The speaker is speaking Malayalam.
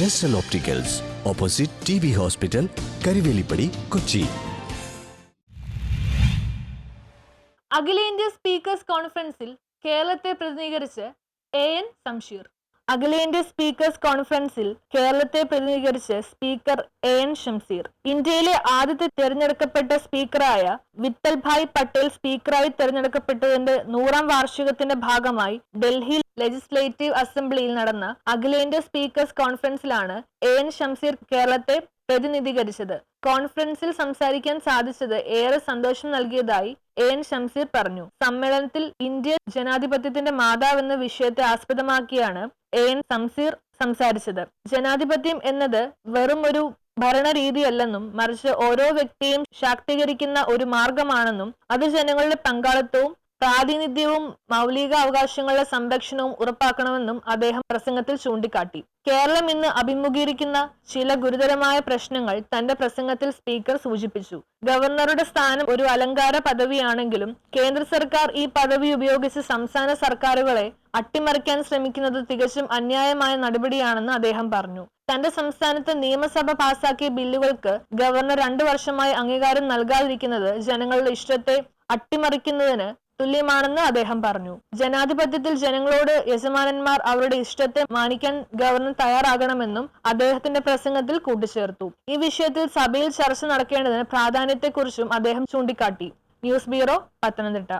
ജെസ്റ്റൽ opticals opposite T B hospital Karivelippadi Kochi അഖിലേന്ത്യാ സ്പീക്കേഴ്സ് കോൺഫറൻസിൽ കേരളത്തെ പ്രതിനിധീകരിച്ച് എ എൻ സംഷീർ അഖിലേന്ത്യാ സ്പീക്കേഴ്സ് കോൺഫറൻസിൽ കേരളത്തെ പ്രതിനിധീകരിച്ച് സ്പീക്കർ എ എൻ ഷംസീർ ഇന്ത്യയിലെ ആദ്യത്തെ തെരഞ്ഞെടുക്കപ്പെട്ട സ്പീക്കറായ വിത്തൽഭായ് പട്ടേൽ സ്പീക്കറായി തെരഞ്ഞെടുക്കപ്പെട്ടതിന്റെ നൂറാം വാർഷികത്തിന്റെ ഭാഗമായി ഡൽഹി ലെജിസ്ലേറ്റീവ് അസംബ്ലിയിൽ നടന്ന അഖിലേന്ത്യാ സ്പീക്കേഴ്സ് കോൺഫറൻസിലാണ് എ എൻ ഷംസീർ കേരളത്തെ പ്രതിനിധീകരിച്ചത്. കോൺഫറൻസിൽ സംസാരിക്കാൻ സാധിച്ചത് ഏറെ സന്തോഷം നൽകിയതായി എ എൻ ഷംസീർ പറഞ്ഞു. സമ്മേളനത്തിൽ ഇന്ത്യ ജനാധിപത്യത്തിന്റെ മാതാവെന്ന വിഷയത്തെ ആസ്പദമാക്കിയാണ് എ എൻ ഷംസീർ സംസാരിച്ചത്. ജനാധിപത്യം എന്നത് വെറും ഒരു ഭരണരീതിയല്ലെന്നും മറിച്ച് ഓരോ വ്യക്തിയും ശാക്തീകരിക്കുന്ന ഒരു മാർഗമാണെന്നും അത് ജനങ്ങളുടെ പങ്കാളിത്തവും പ്രാതിനിധ്യവും മൗലിക അവകാശങ്ങളുടെ സംരക്ഷണവും ഉറപ്പാക്കണമെന്നും അദ്ദേഹം പ്രസംഗത്തിൽ ചൂണ്ടിക്കാട്ടി. കേരളം ഇന്ന് അഭിമുഖീകരിക്കുന്ന ചില ഗുരുതരമായ പ്രശ്നങ്ങൾ തന്റെ പ്രസംഗത്തിൽ സ്പീക്കർ സൂചിപ്പിച്ചു. ഗവർണറുടെ സ്ഥാനം ഒരു അലങ്കാര പദവിയാണെങ്കിലും കേന്ദ്ര സർക്കാർ ഈ പദവി ഉപയോഗിച്ച് സംസ്ഥാന സർക്കാരുകളെ അട്ടിമറിക്കാൻ ശ്രമിക്കുന്നത് തികച്ചും അന്യായമായ നടപടിയാണെന്ന് അദ്ദേഹം പറഞ്ഞു. തന്റെ സംസ്ഥാനത്ത് നിയമസഭ പാസാക്കിയ ബില്ലുകൾക്ക് ഗവർണർ രണ്ടു വർഷമായി അംഗീകാരം നൽകാതിരിക്കുന്നത് ജനങ്ങളുടെ ഇഷ്ടത്തെ അട്ടിമറിക്കുന്നതിന് തുല്യമാണെന്ന് അദ്ദേഹം പറഞ്ഞു. ജനാധിപത്യത്തിൽ ജനങ്ങളോട് യജമാനന്മാർ അവരുടെ ഇഷ്ടത്തെ മാനിക്കാൻ ഗവർണർ തയ്യാറാകണമെന്നും അദ്ദേഹത്തിന്റെ പ്രസംഗത്തിൽ കൂട്ടിച്ചേർത്തു. ഈ വിഷയത്തിൽ സഭയിൽ ചർച്ച നടക്കേണ്ടതിന് പ്രാധാന്യത്തെക്കുറിച്ചും അദ്ദേഹം ചൂണ്ടിക്കാട്ടി. News bureau Pathanamthitta.